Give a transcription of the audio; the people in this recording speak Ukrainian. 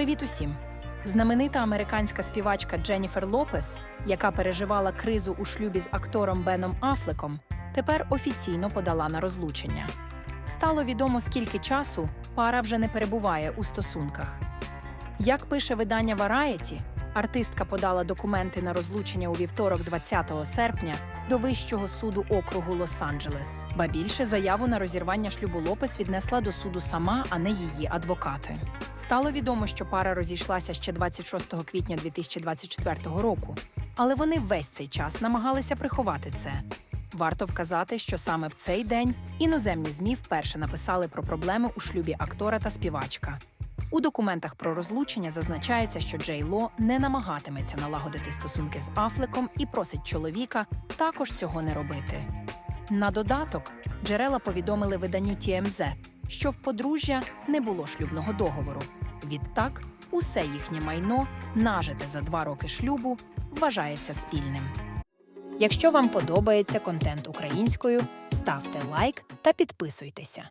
Привіт усім! Знаменита американська співачка Дженніфер Лопес, яка переживала кризу у шлюбі з актором Беном Афлеком, тепер офіційно подала на розлучення. Стало відомо, скільки часу пара вже не перебуває у стосунках. Як пише видання Variety, артистка подала документи на розлучення у вівторок, 20 серпня, до Вищого суду округу Лос-Анджелес. Ба більше заяву на розірвання шлюбу Лопес віднесла до суду сама, а не її адвокати. Стало відомо, що пара розійшлася ще 26 квітня 2024 року, але вони весь цей час намагалися приховати це. Варто вказати, що саме в цей день іноземні ЗМІ вперше написали про проблеми у шлюбі актора та співачка. У документах про розлучення зазначається, що Джей Ло не намагатиметься налагодити стосунки з Афлеком і просить чоловіка також цього не робити. На додаток, джерела повідомили виданню TMZ, що в подружжя не було шлюбного договору. Відтак, усе їхнє майно, нажите за два роки шлюбу, вважається спільним. Якщо вам подобається контент українською, ставте лайк та підписуйтеся.